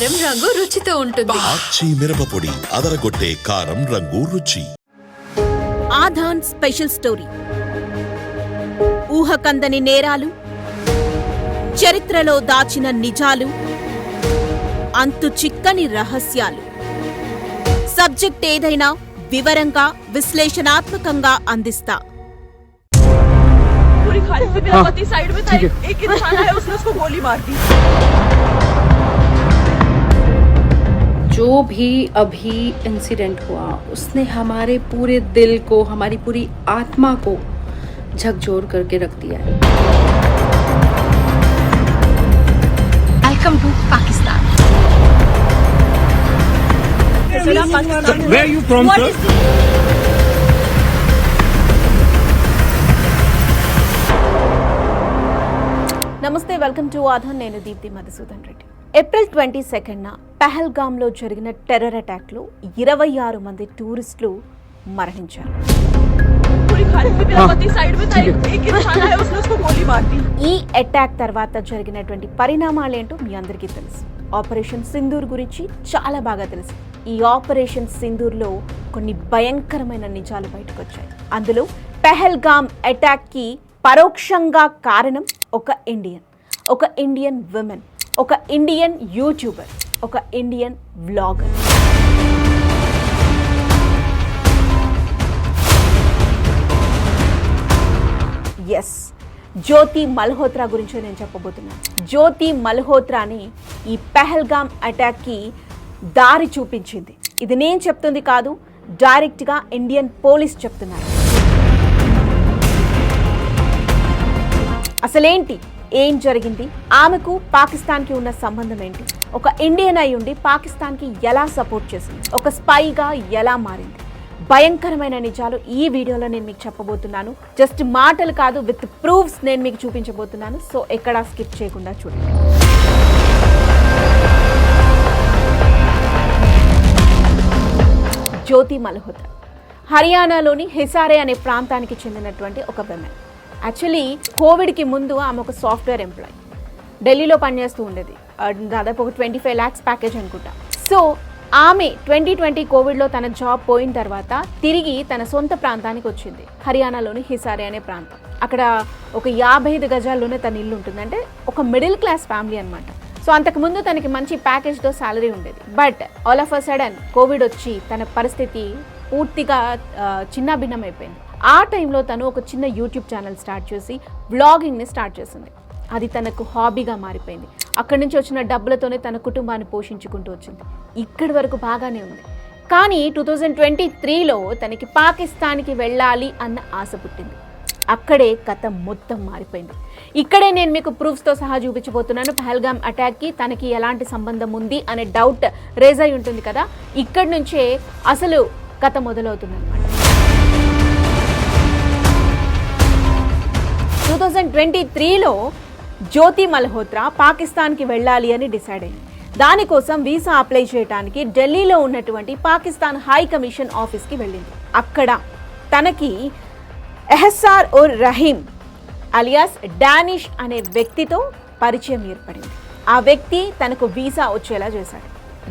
కారం రంగు రుచితో ఉంటుంది ఆచి మిరపపొడి అదరగొట్టే కారం రంగు రుచి ఆధాన్ స్పెషల్ స్టోరీ ఊహకందని నేరాలు చరిత్రలో దాచిన నిజాలు అంతు చిక్కని రహస్యాలు సబ్జెక్ట్ ఏదైనా వివరంగా విశ్లేషణాత్మకంగా అందిస్తా पूरी खाली थी मेरा पति साइड में था एक एक इंसान आया उसने उसको गोली मार दी जो भी अभी इंसिडेंट हुआ उसने हमारे पूरे दिल को हमारी पूरी आत्मा को झकझोर करके रख दिया है welcome to Pakistan Where are you from, sir? నమస్తే వెల్కమ్ టు ఆధాన్ నేను దీప్తి మధుసూదన్ రెడ్డి ఏప్రిల్ ట్వంటీ సెకండ్న పెహల్గామ్లో జరిగిన టెర్రర్ అటాక్లో ఇరవై ఆరు మంది టూరిస్టులు మరణించారు. ఈ అటాక్ తర్వాత జరిగినటువంటి పరిణామాలు ఏంటో మీ అందరికీ తెలుసు. ఆపరేషన్ సింధూర్ గురించి చాలా బాగా తెలుసు. ఈ ఆపరేషన్ సింధూర్లో కొన్ని భయంకరమైన నిజాలు బయటకు వచ్చాయి అందులో పెహల్గామ్ అటాక్కి పరోక్షంగా కారణం ఒక ఇండియన్ ఒక ఇండియన్ విమెన్ ఒక ఇండియన్ యూట్యూబర్ ఒక Indian vlogger S Jyoti Malhotra గురించి నేను చెప్పబోతున్నాను జ్యోతి మల్హోత్రాని ఈ పెహల్గామ్ అటాక్కి దారి చూపించింది. ఇది నేను చెప్తుంది కాదు డైరెక్ట్గా ఇండియన్ పోలీస్ చెప్తున్నారు. అసలేంటి? ఏం జరిగింది? ఆమెకు పాకిస్తాన్కి ఉన్న సంబంధం ఏంటి ఒక ఇండియన్ అయి ఉండి పాకిస్తాన్కి ఎలా సపోర్ట్ చేసింది? ఒక స్పైగా ఎలా మారింది? భయంకరమైన నిజాలు ఈ వీడియోలో నేను మీకు చెప్పబోతున్నాను. జస్ట్ మాటలు కాదు విత్ ప్రూఫ్స్ నేను మీకు చూపించబోతున్నాను. సో ఎక్కడా స్కిప్ చేయకుండా చూడండి. జ్యోతి మల్హోత్రా. హర్యానాలోని హిసారే అనే ప్రాంతానికి చెందినటువంటి ఒక విమెన్ యాక్చువల్లీ కోవిడ్కి ముందు ఆమె ఒక సాఫ్ట్వేర్ ఎంప్లాయ్ ఢిల్లీలో పనిచేస్తూ ఉండేది. దాదాపు ఒక ట్వంటీ ఫైవ్ ల్యాక్స్ ప్యాకేజ్ అనుకుంటా. సో ఆమె ట్వంటీ ట్వంటీ కోవిడ్లో తన జాబ్ పోయిన తర్వాత తిరిగి తన సొంత ప్రాంతానికి వచ్చింది. హర్యానాలోని హిసారే అనే ప్రాంతం. అక్కడ ఒక యాభై ఐదు గజాల్లోనే తన ఇల్లు ఉంటుంది. అంటే ఒక మిడిల్ క్లాస్ ఫ్యామిలీ అనమాట సో అంతకుముందు తనకి మంచి ప్యాకేజ్తో శాలరీ ఉండేది. But all of a sudden COVID వచ్చి తన పరిస్థితి పూర్తిగా చిన్నాభిన్నం అయిపోయింది ఆ టైంలో తను ఒక చిన్న యూట్యూబ్ ఛానల్ స్టార్ట్ చేసి బ్లాగింగ్ని స్టార్ట్ చేసింది. అది తనకు హాబీగా మారిపోయింది. అక్కడి నుంచి వచ్చిన డబ్బులతోనే తన కుటుంబాన్ని పోషించుకుంటూ వచ్చింది. ఇక్కడి వరకు బాగానే ఉంది. కానీ టూ థౌజండ్ ట్వంటీ త్రీలో తనకి పాకిస్తాన్కి వెళ్ళాలి అన్న ఆశ పుట్టింది. అక్కడే కథ మొత్తం మారిపోయింది. ఇక్కడే నేను మీకు ప్రూఫ్స్తో సహా చూపించబోతున్నాను. పహల్గామ్ అటాక్కి తనకి ఎలాంటి సంబంధం ఉంది అనే డౌట్ రేజ్ అయి ఉంటుంది కదా. ఇక్కడి నుంచే అసలు కథ మొదలవుతుంది అనమాట టూ థౌజండ్ ట్వంటీ త్రీలో జ్యోతి మల్హోత్రా పాకిస్తాన్కి వెళ్ళాలి అని డిసైడ్ అయింది. దానికోసం వీసా అప్లై చేయడానికి ఢిల్లీలో ఉన్నటువంటి పాకిస్తాన్ హై కమిషన్ ఆఫీస్కి వెళ్ళింది. అక్కడ తనకి ఎహసార్ ఉర్ రహీం అలియాస్ డానిష్ అనే వ్యక్తితో పరిచయం ఏర్పడింది. ఆ వ్యక్తి తనకు వీసా వచ్చేలా చేశాడు.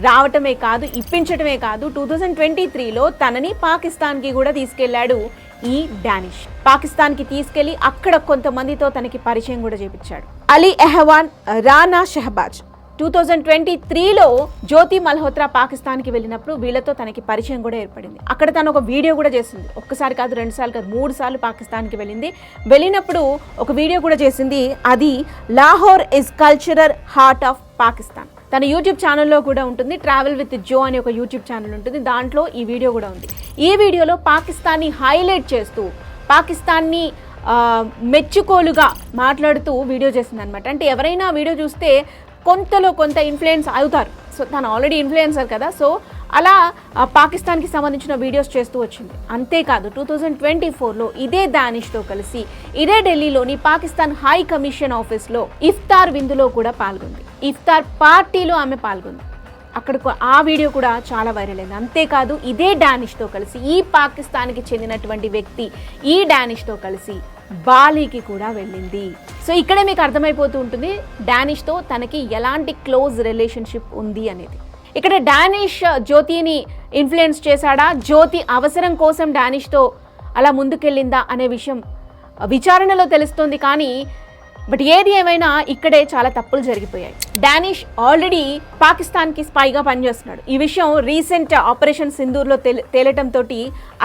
రావటమే కాదు ఇప్పించటమే కాదు టూ థౌజండ్ ట్వంటీ త్రీలో తనని పాకిస్తాన్కి కూడా తీసుకెళ్ళాడు ఈ డానిష్. పాకిస్తాన్కి తీసుకెళ్ళి అక్కడ కొంతమందితో తనకి పరిచయం కూడా చేపించాడు. Ali Ehwan Rana Shahbaz. Two thousand twenty త్రీలో జ్యోతి మల్హోత్రా పాకిస్తాన్కి వెళ్ళినప్పుడు వీళ్ళతో తనకి పరిచయం కూడా ఏర్పడింది. అక్కడ తను ఒక వీడియో కూడా చేసింది. ఒక్కసారి కాదు రెండు సార్లు కాదు మూడు సార్లు పాకిస్తాన్కి వెళ్ళింది. వెళ్ళినప్పుడు ఒక వీడియో కూడా చేసింది. అది Lahore is cultural heart of Pakistan తన యూట్యూబ్ ఛానల్లో కూడా ఉంటుంది. ట్రావెల్ విత్ జో అనే ఒక యూట్యూబ్ ఛానల్ ఉంటుంది. దాంట్లో ఈ వీడియో కూడా ఉంది. ఈ వీడియోలో పాకిస్తాన్ని హైలైట్ చేస్తూ పాకిస్తాన్ని మెచ్చుకోలుగా మాట్లాడుతూ వీడియో చేసింది అనమాట అంటే ఎవరైనా వీడియో చూస్తే కొంతలో కొంత ఇన్ఫ్లుయెన్స్ అవుతారు. సో తను ఆల్రెడీ ఇన్ఫ్లుయెన్సర్ కదా. సో అలా పాకిస్తాన్కి సంబంధించిన వీడియోస్ చేస్తూ వచ్చింది. అంతేకాదు టూ థౌజండ్ ట్వంటీ ఫోర్లో ఇదే దానిష్తో కలిసి ఇదే ఢిల్లీలోని పాకిస్తాన్ హై కమిషన్ ఆఫీస్లో ఇఫ్తార్ విందులో కూడా పాల్గొంది. ఇఫ్తార్ పార్టీలో ఆమె పాల్గొంది. అక్కడ ఆ వీడియో కూడా చాలా వైరల్ అయింది. అంతేకాదు ఇదే డానిష్తో కలిసి ఈ పాకిస్తాన్కి చెందినటువంటి వ్యక్తి ఈ డానిష్తో కలిసి బాలీకి కూడా వెళ్ళింది. సో ఇక్కడే మీకు అర్థమైపోతూ ఉంటుంది డానిష్తో తనకి ఎలాంటి క్లోజ్ రిలేషన్షిప్ ఉంది అనేది. ఇక్కడ డానిష్ జ్యోతిని ఇన్ఫ్లుయెన్స్ చేశాడా? జ్యోతి అవసరం కోసం డానిష్తో అలా ముందుకెళ్ళిందా అనే విషయం విచారణలో తెలుస్తోంది. కానీ బట్ ఏది ఏమైనా ఇక్కడే చాలా తప్పులు జరిగిపోయాయి. డానిష్ ఆల్రెడీ పాకిస్తాన్కి స్పైగా పనిచేస్తున్నాడు. ఈ విషయం రీసెంట్ ఆపరేషన్ సింధూర్లో తేలటంతో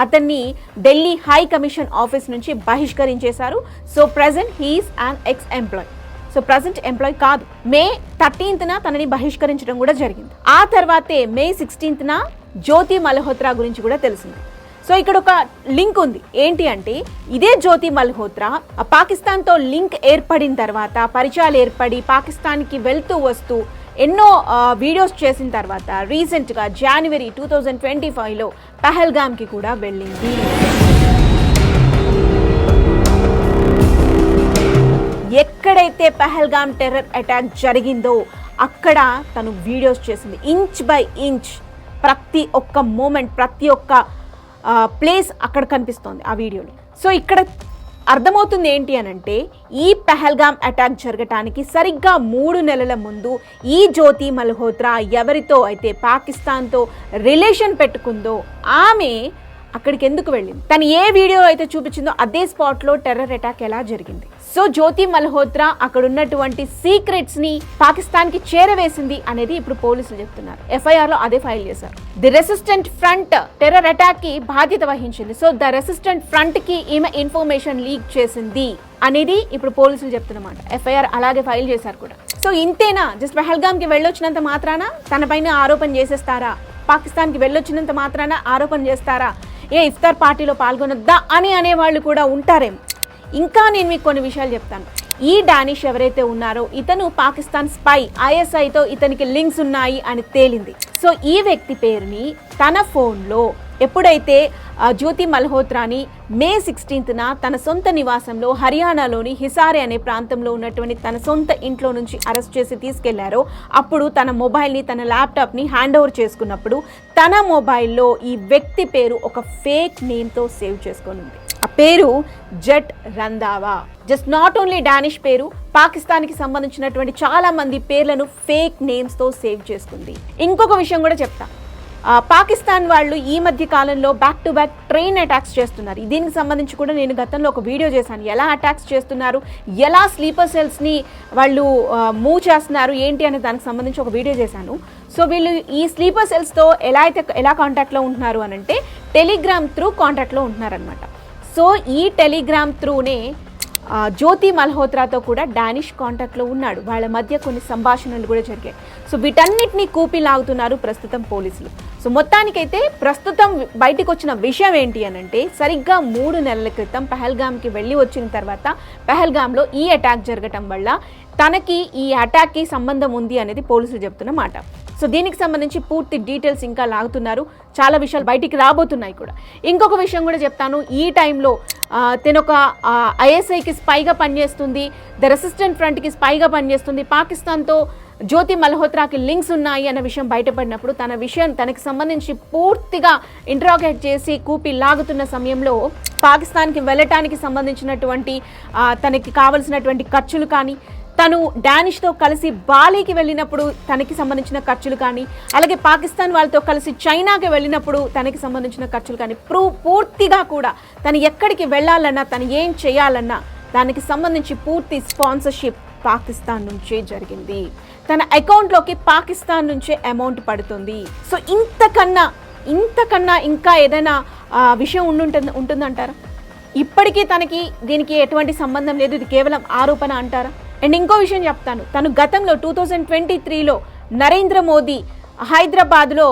అతన్ని ఢిల్లీ హై కమిషన్ ఆఫీస్ నుంచి బహిష్కరించేశారు. So present he is an ex employee so present employee కాదు. మే థర్టీన్త్న తనని బహిష్కరించడం కూడా జరిగింది. ఆ తర్వాతే మే సిక్స్టీన్త్న జ్యోతి మల్హోత్రా గురించి కూడా తెలిసింది. సో ఇక్కడ ఒక లింక్ ఉంది. ఏంటి అంటే ఇదే జ్యోతి మల్హోత్రా పాకిస్తాన్తో లింక్ ఏర్పడిన తర్వాత పరిచయాలు ఏర్పడి పాకిస్తాన్కి వెళ్తూ వస్తూ ఎన్నో వీడియోస్ చేసిన తర్వాత రీసెంట్గా జనవరి టూ థౌజండ్ ట్వంటీ ఫైవ్లో పహల్గామ్కి కూడా వెళ్ళింది. ఎక్కడైతే పహల్గామ్ టెర్రర్ అటాక్ జరిగిందో అక్కడ తను వీడియోస్ చేసింది. ఇంచ్ బై ఇంచ్ ప్రతి ఒక్క మూమెంట్ ప్రతి ఒక్క ప్లేస్ అక్కడ కనిపిస్తోంది ఆ వీడియోలో. సో ఇక్కడ అర్థమవుతుంది ఏంటి అని అంటే ఈ పెహల్గామ్ అటాక్ జరగటానికి సరిగ్గా మూడు నెలల ముందు ఈ జ్యోతి మల్హోత్రా ఎవరితో అయితే పాకిస్తాన్తో రిలేషన్ పెట్టుకుందో ఆమె అక్కడికి ఎందుకు వెళ్ళింది? తను ఏ వీడియో అయితే చూపించిందో అదే స్పాట్లో టెర్రర్ అటాక్ ఎలా జరిగింది? సో జ్యోతి మల్హోత్రా అక్కడ ఉన్నటువంటి సీక్రెట్స్ని పాకిస్తాన్కి చేరవేసింది అనేది ఇప్పుడు పోలీసులు చెప్తున్నారు. ఎఫ్ఐఆర్లో అదే ఫైల్ చేశారు. ది రెసిస్టెంట్ ఫ్రంట్ టెర్రర్ అటాక్కి బాధ్యత వహించింది. సో ద రెసిస్టెంట్ ఫ్రంట్కి ఈమె ఇన్ఫర్మేషన్ లీక్ చేసింది అనేది ఇప్పుడు పోలీసులు చెప్తున్నమాట. ఎఫ్ఐఆర్ అలాగే ఫైల్ చేశారు కూడా. సో ఇంతేనా? జస్ట్ పహల్గామ్కి వెళ్ళొచ్చినంత మాత్రాన? తనపైన ఆరోపణ చేసేస్తారా? పాకిస్తాన్కి వెళ్ళొచ్చినంత మాత్రాన ఆరోపణ చేస్తారా? ఏ ఇఫ్తార్ పార్టీలో పాల్గొనొద్దా అని అనేవాళ్ళు కూడా ఉంటారేమో. ఇంకా నేను మీకు కొన్ని విషయాలు చెప్తాను. ఈ డానిష్ ఎవరైతే ఉన్నారో ఇతను పాకిస్తాన్ స్పై ఐఎస్ఐతో ఇతనికి లింక్స్ ఉన్నాయి అని తేలింది. సో ఈ వ్యక్తి పేరుని తన ఫోన్లో ఎప్పుడైతే జ్యోతి మల్హోత్రాని మే సిక్స్టీన్త్న తన సొంత నివాసంలో హర్యానాలోని హిసారే అనే ప్రాంతంలో ఉన్నటువంటి తన సొంత ఇంట్లో నుంచి అరెస్ట్ చేసి తీసుకెళ్ళారో అప్పుడు తన మొబైల్ని తన ల్యాప్టాప్ని హ్యాండ్ ఓవర్ చేసుకున్నప్పుడు తన మొబైల్లో ఈ వ్యక్తి పేరు ఒక ఫేక్ నేమ్తో సేవ్ చేసుకొని ఉంది. ఆ పేరు Jat Randhawa just not only Danish పేరు పాకిస్తాన్కి సంబంధించినటువంటి చాలా మంది పేర్లను ఫేక్ నేమ్స్తో సేవ్ చేసుకుంది. ఇంకొక విషయం కూడా చెప్తా. పాకిస్తాన్ వాళ్ళు ఈ మధ్య కాలంలో back to back train attacks చేస్తున్నారు. దీనికి సంబంధించి కూడా నేను గతంలో ఒక వీడియో చేశాను. ఎలా అటాక్స్ చేస్తున్నారు? ఎలా స్లీపర్ సెల్స్ని వాళ్ళు మూవ్ చేస్తున్నారు? ఏంటి అనే దానికి సంబంధించి ఒక వీడియో చేశాను. సో వీళ్ళు ఈ స్లీపర్ సెల్స్తో ఎలా అయితే ఎలా కాంటాక్ట్లో ఉంటున్నారు అని అంటే టెలిగ్రామ్ త్రూ కాంటాక్ట్లో ఉంటున్నారనమాట సో ఈ టెలిగ్రామ్ త్రూనే జ్యోతి మల్హోత్రాతో కూడా డానిష్ కాంటాక్ట్లో ఉన్నాడు. వాళ్ళ మధ్య కొన్ని సంభాషణలు కూడా జరిగాయి. సో వీటన్నిటినీ కూపి లాగుతున్నారు ప్రస్తుతం పోలీసులు. సో మొత్తానికైతే ప్రస్తుతం బయటకు వచ్చిన విషయం ఏంటి అని అంటే సరిగ్గా మూడు నెలల క్రితం పెహల్గామ్కి వెళ్ళి వచ్చిన తర్వాత పెహల్గామ్లో ఈ అటాక్ జరగటం వల్ల తనకి ఈ అటాక్కి సంబంధం ఉంది అనేది పోలీసులు చెప్తున్న మాట. సో దీనికి సంబంధించి పూర్తి డీటెయిల్స్ ఇంకా లాగుతున్నారు. చాలా విషయాలు బయటికి రాబోతున్నాయి కూడా. ఇంకొక విషయం కూడా చెప్తాను. ఈ టైంలో తినొక ఐఎస్ఐకి స్పైగా పనిచేస్తుంది. ద రెసిస్టెంట్ ఫ్రంట్కి స్పైగా పనిచేస్తుంది. పాకిస్తాన్తో జ్యోతి మల్హోత్రాకి లింక్స్ ఉన్నాయి అన్న విషయం బయటపడినప్పుడు తన విషయం తనకి సంబంధించి పూర్తిగా ఇంట్రాగేట్ చేసి కూపి లాగుతున్న సమయంలో పాకిస్తాన్కి వెళ్ళటానికి సంబంధించినటువంటి తనకి కావలసినటువంటి ఖర్చులు కానీ తను డానిష్తో కలిసి బాలీకి వెళ్ళినప్పుడు తనకి సంబంధించిన ఖర్చులు కానీ అలాగే పాకిస్తాన్ వాళ్ళతో కలిసి చైనాకి వెళ్ళినప్పుడు తనకి సంబంధించిన ఖర్చులు కానీ ప్రూ పూర్తిగా కూడా తను ఎక్కడికి వెళ్ళాలన్నా తను ఏం చేయాలన్నా దానికి సంబంధించి పూర్తి స్పాన్సర్షిప్ పాకిస్తాన్ నుంచే జరిగింది. తన అకౌంట్లోకి పాకిస్తాన్ నుంచే అమౌంట్ పడుతుంది. సో ఇంతకన్నా ఇంతకన్నా ఇంకా ఏదైనా విషయం ఉండుంటుంది ఉంటుందంటారా? ఇప్పటికీ తనకి దీనికి ఎటువంటి సంబంధం లేదు. ఇది కేవలం ఆరోపణ అంటారా? అండ్ ఇంకో విషయం చెప్తాను. తను గతంలో టూ థౌజండ్ ట్వంటీ త్రీలో నరేంద్ర మోదీ హైదరాబాద్లో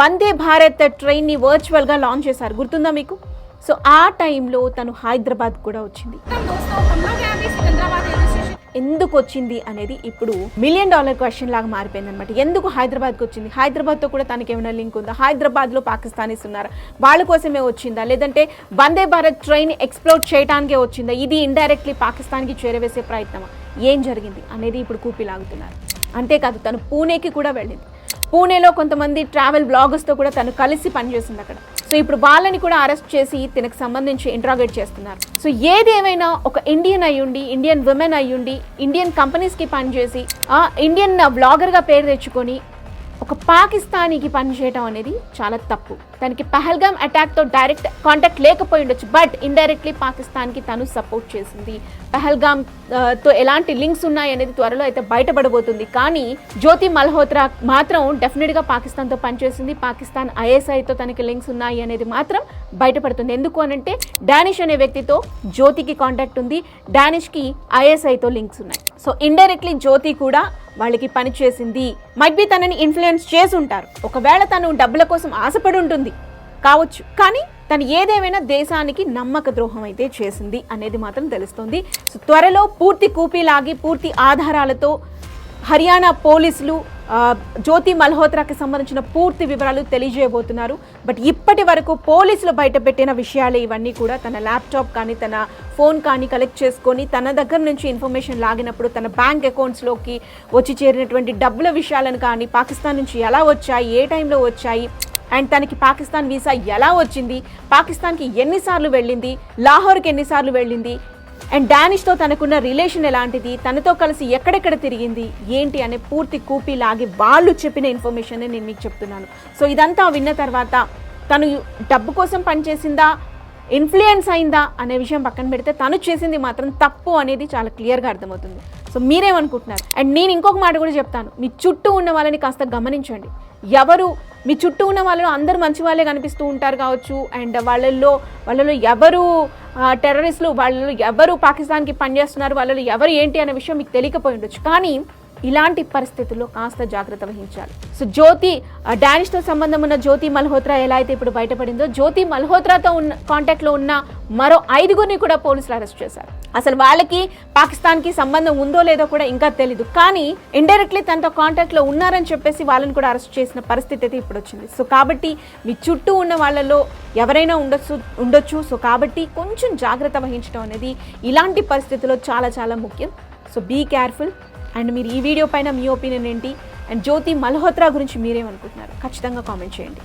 వందే భారత్ ట్రైన్ని వర్చువల్గా లాంచ్ చేశారు. గుర్తుందా మీకు? సో ఆ టైంలో తను హైదరాబాద్ కూడా వచ్చింది. ఎందుకు వచ్చింది అనేది ఇప్పుడు మిలియన్ డాలర్ క్వశ్చన్ లాగా మారిపోయింది అనమాట ఎందుకు హైదరాబాద్కి వచ్చింది? హైదరాబాద్తో కూడా తనకి ఏమైనా లింక్ ఉందా? హైదరాబాద్లో పాకిస్తానీస్ ఉన్నారా? వాళ్ళ కోసమే వచ్చిందా? లేదంటే వందే భారత్ ట్రైన్ ఎక్స్ప్లోర్ చేయడానికే వచ్చిందా? ఇది ఇండైరెక్ట్లీ పాకిస్తాన్కి చేరవేసే ప్రయత్నమా? ఏం జరిగింది? అనేది ఇప్పుడు కూపి లాగుతున్నారు. అంతేకాదు తను పూణేకి కూడా వెళ్ళింది. పూణేలో కొంతమంది ట్రావెల్ బ్లాగర్స్తో కూడా తను కలిసి పనిచేసింది అక్కడ. సో ఇప్పుడు వాళ్ళని కూడా అరెస్ట్ చేసి తనకు సంబంధించి ఇంట్రాగేట్ చేస్తున్నారు. సో ఏది ఏమైనా ఒక ఇండియన్ అయ్యుండి ఇండియన్ ఉమెన్ అయ్యుండి ఇండియన్ కంపెనీస్కి పనిచేసి ఇండియన్ బ్లాగర్గా పేరు తెచ్చుకొని ఒక పాకిస్తానీకి పనిచేయటం అనేది చాలా తప్పు. తనకి పహల్గామ్ అటాక్తో డైరెక్ట్ కాంటాక్ట్ లేకపోయి ఉండొచ్చు. బట్ ఇండైరెక్ట్లీ పాకిస్తాన్కి తను సపోర్ట్ చేసింది. పహల్గామ్తో ఎలాంటి లింక్స్ ఉన్నాయి అనేది త్వరలో అయితే బయటపడబోతుంది. కానీ జ్యోతి మల్హోత్రా మాత్రం డెఫినెట్గా పాకిస్తాన్తో పనిచేసింది. పాకిస్తాన్ ఐఎస్ఐతో తనకి లింక్స్ ఉన్నాయి అనేది మాత్రం బయటపడుతుంది. ఎందుకు అనంటే డానిష్ అనే వ్యక్తితో జ్యోతికి కాంటాక్ట్ ఉంది. డానిష్కి ఐఎస్ఐతో లింక్స్ ఉన్నాయి. సో ఇండైరెక్ట్లీ జ్యోతి కూడా వాళ్ళకి పనిచేసింది. మైట్ బి తనని ఇన్ఫ్లుయెన్స్ చేసి ఉంటారు. ఒకవేళ తను డబ్బుల కోసం ఆశపడి ఉంటుంది. కావచ్చు. కానీ తను ఏదేమైనా దేశానికి నమ్మక ద్రోహం అయితే చేసింది అనేది మాత్రం తెలుస్తుంది. సో త్వరలో పూర్తి కూపీలాగి పూర్తి ఆధారాలతో హర్యానా పోలీసులు జ్యోతి మల్హోత్రాకి సంబంధించిన పూర్తి వివరాలు తెలియజేయబోతున్నారు. బట్ ఇప్పటి వరకు పోలీసులు బయటపెట్టిన విషయాలు ఇవన్నీ కూడా తన ల్యాప్టాప్ కానీ తన ఫోన్ కానీ కలెక్ట్ చేసుకొని తన దగ్గర నుంచి ఇన్ఫర్మేషన్ లాగినప్పుడు తన బ్యాంక్ అకౌంట్స్లోకి వచ్చి చేరినటువంటి డబ్బుల విషయాలను కానీ పాకిస్తాన్ నుంచి ఎలా వచ్చాయి ఏ టైంలో వచ్చాయి అండ్ తనకి పాకిస్తాన్ వీసా ఎలా వచ్చింది? పాకిస్తాన్కి ఎన్నిసార్లు వెళ్ళింది? లాహోర్కి ఎన్నిసార్లు వెళ్ళింది? అండ్ డానిష్తో తనకున్న రిలేషన్ ఎలాంటిది? తనతో కలిసి ఎక్కడెక్కడ తిరిగింది? ఏంటి అనే పూర్తి కూపీ లాగి వాళ్ళు చెప్పిన ఇన్ఫర్మేషన్ నేను మీకు చెప్తున్నాను. సో ఇదంతా విన్న తర్వాత తను డబ్బు కోసం పనిచేసిందా? ఇన్ఫ్లుయెన్స్ అయిందా? అనే విషయం పక్కన పెడితే తను చేసింది మాత్రం తప్పు అనేది చాలా క్లియర్గా అర్థమవుతుంది. సో మీరేమనుకుంటున్నారు? అండ్ నేను ఇంకొక మాట కూడా చెప్తాను. మీ చుట్టూ ఉన్న వాళ్ళని కాస్త గమనించండి. ఎవరు మీ చుట్టూ ఉన్న వాళ్ళు అందరూ మంచి వాళ్ళే కనిపిస్తూ ఉంటారు కావచ్చు. అండ్ వాళ్ళల్లో వాళ్ళలో ఎవరు టెర్రరిస్టులు వాళ్ళలో ఎవరు పాకిస్తాన్కి పనిచేస్తున్నారు వాళ్ళలో ఎవరు ఏంటి అనే విషయం మీకు తెలియకపోయి ఉండొచ్చు. కానీ ఇలాంటి పరిస్థితుల్లో కాస్త జాగ్రత్త వహించాలి. సో జ్యోతి డానిష్తో సంబంధం ఉన్న జ్యోతి మల్హోత్రా ఎలా అయితే ఇప్పుడు బయటపడిందో జ్యోతి మల్హోత్రాతో ఉన్న కాంటాక్ట్లో ఉన్న మరో ఐదుగురిని కూడా పోలీసులు అరెస్ట్ చేశారు. అసలు వాళ్ళకి పాకిస్తాన్కి సంబంధం ఉందో లేదో కూడా ఇంకా తెలీదు. కానీ ఇండైరెక్ట్లీ తనతో కాంటాక్ట్లో ఉన్నారని చెప్పేసి వాళ్ళని కూడా అరెస్ట్ చేసిన పరిస్థితి అయితే ఇప్పుడు వచ్చింది. సో కాబట్టి మీ చుట్టూ ఉన్న వాళ్ళలో ఎవరైనా ఉండొచ్చు ఉండొచ్చు. సో కాబట్టి కొంచెం జాగ్రత్త వహించడం అనేది ఇలాంటి పరిస్థితుల్లో చాలా చాలా ముఖ్యం. సో బీ కేర్ఫుల్ అండ్ మీరు ఈ వీడియో పైన మీ ఒపీనియన్ ఏంటి? అండ్ జ్యోతి మల్హోత్రా గురించి మీరేమనుకుంటున్నారు ఖచ్చితంగా కామెంట్ చేయండి.